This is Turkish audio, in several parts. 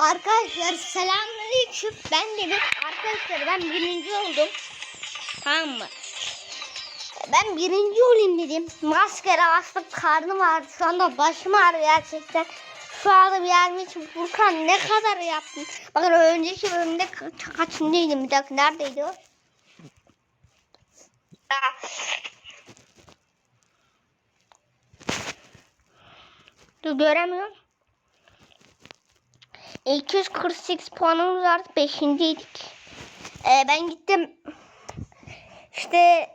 Arkadaşlar selamünaleyküm. Ben Demir. Arkadaşlar ben birinci oldum. Tamam mı? Ben birinci olayım dedim. Maskara astım karnım ağrıdı. Şu anda başım ağrıyor gerçekten. Şu anda bir yardım için Furkan ne kadar yaptın? Bakın önceki bölümde ka- kaçıncıydım bir dakika neredeydi o? Dur göremiyorum. 248 puanımız vardı. Beşinciydik. Ee, ben gittim. İşte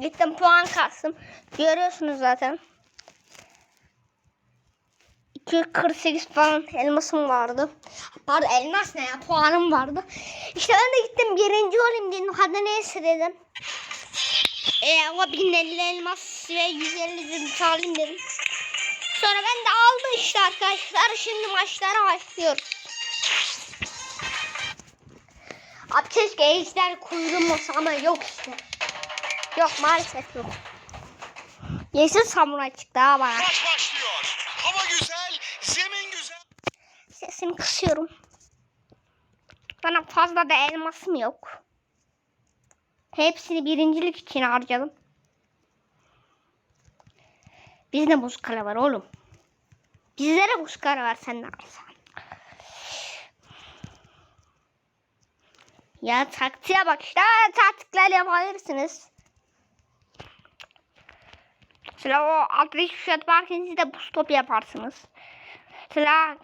gittim puan kastım. Görüyorsunuz zaten. 248 puan elmasım vardı. Pardon elmas ne ya puanım vardı. İşte ben de gittim birinci olayım dedim. Hadi neyse dedim. E ama 1050 elmas ve 150 zümrüt alayım dedim. Sonra ben de aldım işte arkadaşlar. Şimdi maçlara başlıyoruz. Abi keşke ejder kuyruğum olsa ama yok işte. Yok maalesef yok. Yeşil samuray çıktı ha bana. Maç başlıyor. Hava güzel, zemin güzel. Sesimi kısıyorum. Bana fazla da elmasım yok. Hepsini birincilik için harcadım. Bizde buz kale var oğlum. Bizde de buz kale var sen ne alsan. Ya taktiğe bak işte taktikler yapabilirsiniz. Mesela o altı şut varken siz de buz topu yaparsınız. Mesela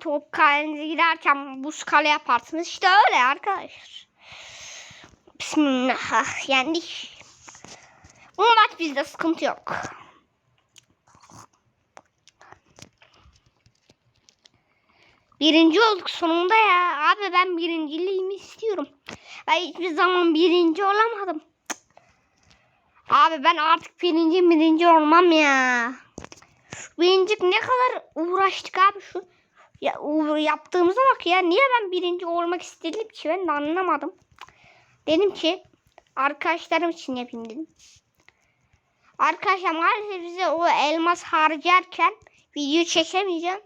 top kalenize giderken buz kale yaparsınız. İşte öyle arkadaşlar. Bismillah. Ah, Yendik. Bizde sıkıntı yok. Birinci olduk sonunda ya. Abi ben birinciliğimi istiyorum. Ben hiçbir zaman birinci olamadım. Abi ben artık birinci birinci olmam ya. Birincilik ne kadar uğraştık abi şu ya, yaptığımıza bak ya. Niye ben birinci olmak istedim ki ben de anlamadım. Dedim ki arkadaşlarım için yapayım dedim. Arkadaşlar maalesef bize o elmas harcarken video çekemeyeceğim.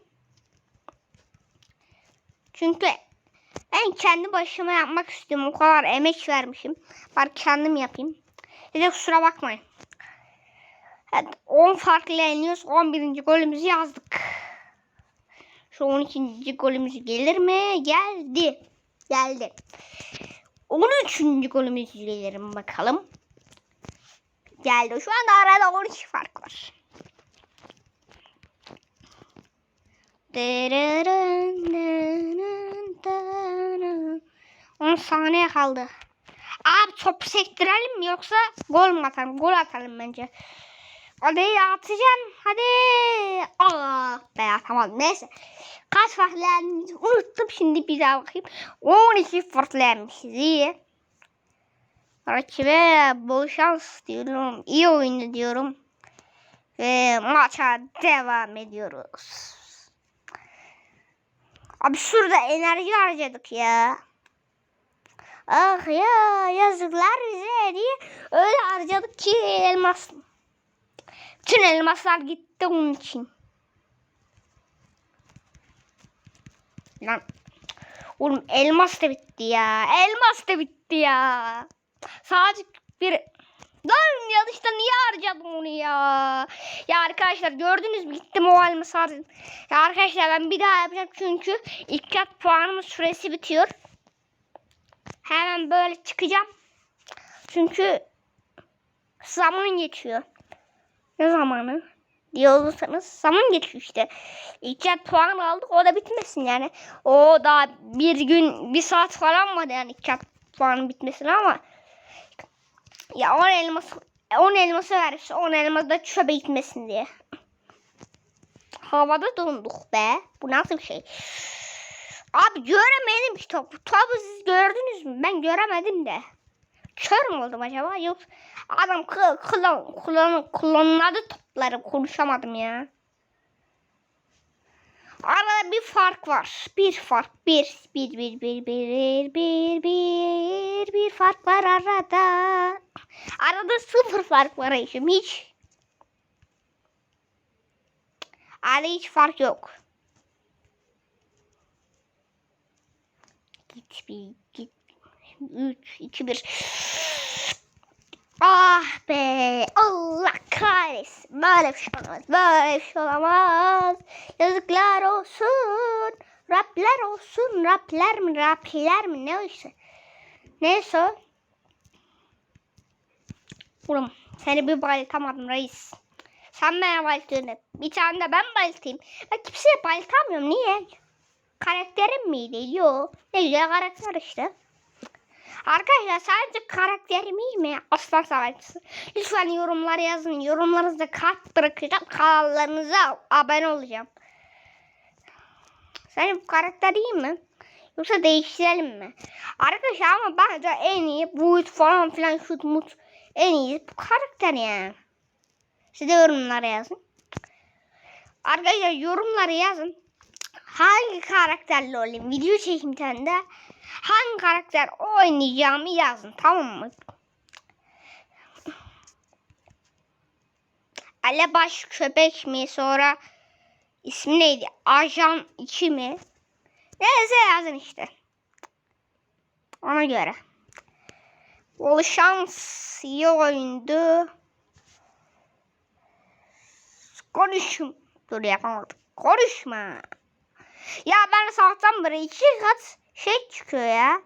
Çünkü ben kendi başıma yapmak istiyorum. O kadar emek vermişim. Bari kendim yapayım. Size kusura bakmayın. Evet, 10 farklı yeniyoruz. 11. golümüzü yazdık. Şu 12. golümüz gelir mi? Geldi. Geldi. 13. golümüz gelir mi bakalım. Geldi. Şu anda arada 12 fark var. 10 saniye kaldı. Abi topu sektirelim mi yoksa gol mü atalım? Gol atalım bence. Hadi atacağım. Hadi. Aa, be atamadım. Neyse. Kaç farklı? Unuttum şimdi bir daha bakayım. 12 farklı. İyi. Rakibe bol şans diyorum. İyi oyunu diyorum. Ve maça devam ediyoruz. Abi şurada enerji harcadık ya. Ah ya yazıklar bize diye öyle harcadık ki elmas. Bütün elmaslar gitti onun için. Lan. Oğlum elmas da bitti ya. Elmas da bitti ya. Sadece bir... Lan yanlışta niye harcadım onu ya? Ya arkadaşlar gördünüz mü gittim o elması harcadım. Ya arkadaşlar ben bir daha yapacağım çünkü ilk kat puanımın süresi bitiyor. Hemen böyle çıkacağım. Çünkü zaman geçiyor. Ne zamanı? diye olursanız zaman geçiyor işte. İlk kat puan aldık o da bitmesin yani. O daha bir gün bir saat falan var yani ilk kat puanın bitmesine ama ya 10 elması 10 elması vermiş 10 elması da çöpe gitmesin diye. Havada donduk be. Bu nasıl bir şey? Abi göremedim ki topu. Topu siz gördünüz mü? Ben göremedim de. Kör mü oldum acaba? Yok. Adam kıl, kılon, kulon, klonladı topları. Konuşamadım ya. Arada bir fark var. Bir fark. Bir, bir, bir, bir, bir, bir, bir, bir fark var arada. Arada sıfır fark var eşim. Hiç. Arada hiç fark yok. Git bir, git. Üç, iki, bir. Ah be. Allah kahretsin. Böyle bir şey olamaz. Böyle bir şey olamaz. Yazıklar olsun. Rapler olsun. Rapler mi? Rapler mi? Ne o işte? Neyse. o. Oğlum seni bir bayıltamadım reis. Sen bana bayıltıyorsun hep. Bir tane de ben bayıltayım. Ben kimseye bayıltamıyorum. Niye? Karakterim miydi? Yok. Ne güzel karakter işte. Arkadaşlar sadece karakterim iyi mi? Aslan savaşçısı. Lütfen yorumlara yazın. Yorumlarınızda kalp bırakacağım. Kanallarınıza abone olacağım. Senin bu karakter iyi mi? Yoksa değiştirelim mi? Arkadaşlar ama bence en iyi bu falan filan şut mut en iyi bu karakter yani. Siz de yorumlara yazın. Arkadaşlar yorumlara yazın. Hangi karakterle olayım? Video çekeyim tane de. Hangi karakter oynayacağımı yazın tamam mı? Elebaş köpek mi? Sonra ismi neydi? Ajan 2 mi? Neyse yazın işte. Ona göre. Bol şans iyi oyundu. Konuşum. Dur yapamadım. Konuşma. Ya ben sabahtan beri iki kat şey çıkıyor ya.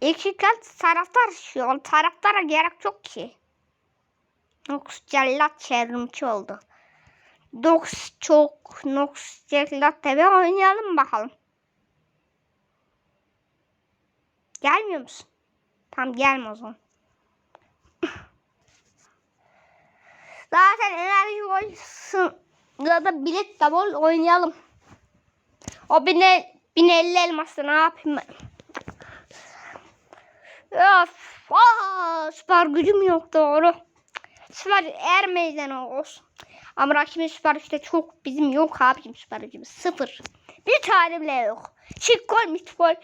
İki kat taraftar çıkıyor. Taraftara gerek yok ki. Nox cellat çevrimçi oldu. Nox çok Nox cellat tabi oynayalım bakalım. Gelmiyor musun? Tamam gelme o zaman. Zaten enerji oysun ya da bilet bol oynayalım. O bine, bine elli elması ne yapayım ben? Of, aa, süper gücüm yok doğru. Süper er meydanı olsun. Ama rakibin süper gücü de çok bizim yok abicim süper gücümüz sıfır. Bir tane bile yok. Çift gol mit gol.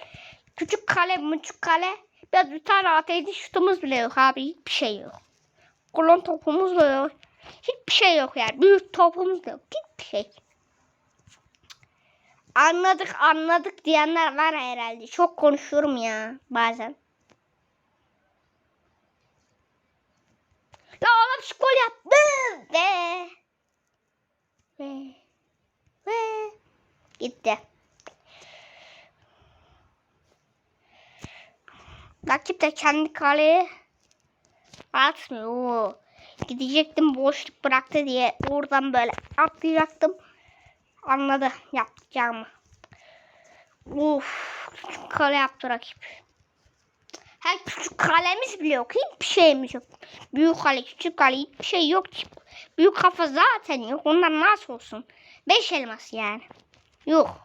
Küçük kale küçük kale. Biraz bir tane ateşli şutumuz bile yok abi hiçbir şey yok. Kolon topumuz da yok. Hiçbir şey yok yani. Büyük topumuz da yok. Hiçbir şey. Anladık anladık diyenler var herhalde. Çok konuşuyorum ya bazen. Ya oğlum şu gol yaptı. Ve. Ve. Ve. Gitti. Rakip de kendi kaleye atmıyor. Gidecektim boşluk bıraktı diye oradan böyle atlayacaktım. Anladı yapacağımı. Uf, kale yaptı rakip. Her küçük kalemiz bile yok. Hiçbir şeyimiz yok. Büyük kale, küçük kale hiçbir şey yok. Büyük kafa zaten yok. Onlar nasıl olsun? Beş elmas yani. Yok.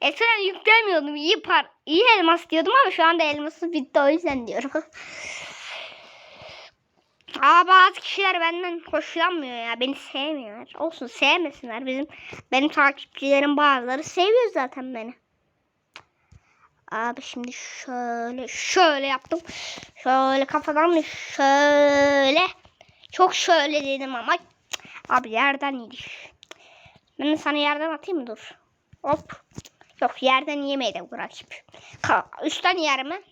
Eskiden yüklemiyordum. İyi par iyi elmas diyordum ama şu anda elması bitti o yüzden diyorum. Aa bazı kişiler benden hoşlanmıyor ya. Beni sevmiyorlar. Olsun sevmesinler. Bizim benim takipçilerim bazıları seviyor zaten beni. Abi şimdi şöyle şöyle yaptım. Şöyle kafadan da şöyle. Çok şöyle dedim ama abi yerden yedik. Ben sana yerden atayım dur. Hop. Yok yerden yemeyi de. Ka- Üstten yer mi?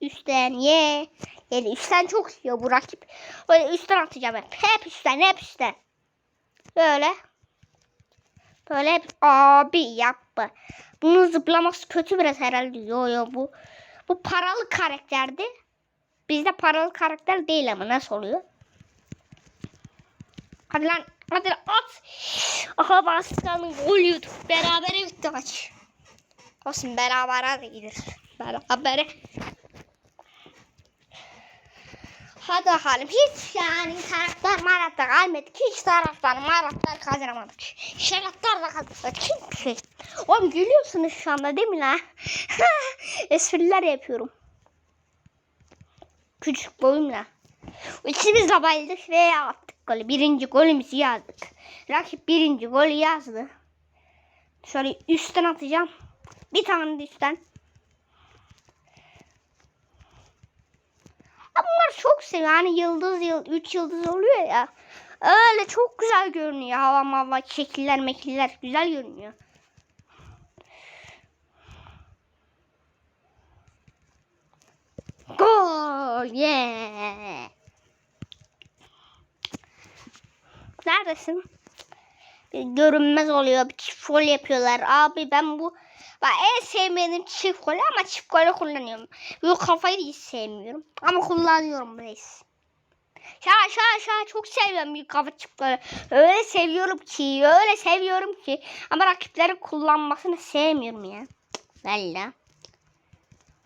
Üstten ye. Yani üstten çok yiyor bu rakip. Öyle üstten atacağım hep. Hep üstten hep üstten. Böyle. Böyle hep abi yapma. Bunun zıplaması kötü biraz herhalde. Yo yo bu. Bu paralı karakterdi. Bizde paralı karakter değil ama nasıl oluyor? Hadi lan hadi lan at. Aha Baskan'ın gol yuduk. Berabere bitti maç. Olsun berabere de gider. Berabere. Hadi bakalım. Hiç yani taraftar maratlar kalmadık. Hiç taraftar maratlar kazanamadık. Şeratlar da kazanamadık. Hiçbir şey. Oğlum gülüyorsunuz şu anda değil mi lan? Espriler yapıyorum. Küçük boyumla. İkimiz de bayıldık ve attık golü. Birinci golümüzü yazdık. Rakip birinci golü yazdı. Şöyle üstten atacağım. Bir tane üstten. Ama bunlar çok seviyor. Hani yıldız yıl 3 yıldız oluyor ya. Öyle çok güzel görünüyor. Hava mava şekiller mekiller güzel görünüyor. Gol! Yeah! Neredesin? Görünmez oluyor. Bir fol yapıyorlar. Abi ben bu Bak en sevmediğim çift gol ama çift golü kullanıyorum. Bu kafayı hiç sevmiyorum. Ama kullanıyorum reis. Şa şa şa çok seviyorum bir kafa çift golü. Öyle seviyorum ki öyle seviyorum ki. Ama rakiplerin kullanmasını sevmiyorum ya. Valla.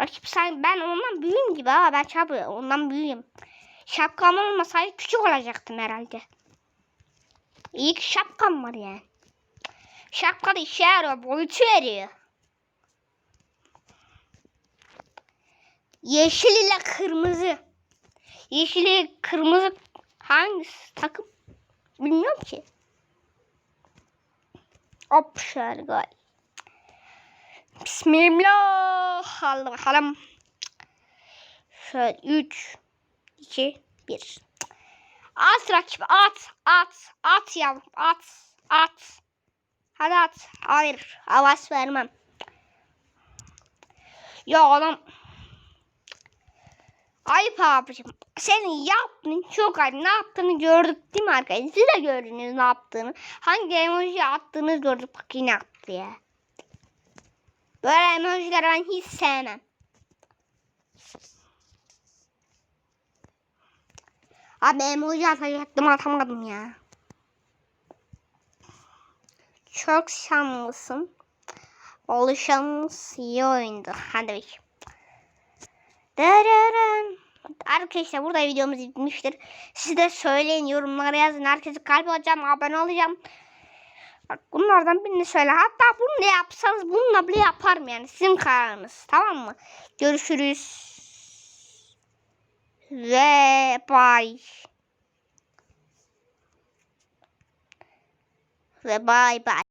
Rakip sen ben ondan büyüğüm gibi ha ben çabuk ondan büyüğüm. Şapkam olmasaydı küçük olacaktım herhalde. İyi ki şapkam var yani. Şapka da işe yarıyor. Boyutu veriyor. Yeşil ile kırmızı. Yeşil ile kırmızı hangisi takım? Bilmiyorum ki. Hop şöyle gol. Bismillah. Hadi bakalım. Şöyle 3, 2, 1. At rakip at at at yavrum at at. Hadi at. Hayır havas vermem. Ya oğlum. Ayıp abicim. Senin yaptığın çok ayıp. Ne yaptığını gördük değil mi arkadaşlar? Siz de gördünüz ne yaptığını. Hangi emoji attığını gördük. Bak yine attı ya. Böyle emojileri ben hiç sevmem. Abi emoji atacaktım atamadım ya. Çok şanslısın. Oluşanımız iyi oyundu. Hadi bakayım. Dararın. Arkadaşlar burada videomuz bitmiştir. Siz de söyleyin yorumlara yazın. Herkese kalp alacağım, abone olacağım. Bak bunlardan birini söyle. Hatta bunu ne yapsanız bununla bile yaparım yani. Sizin kararınız. Tamam mı? Görüşürüz. Ve bye. Ve bye bye.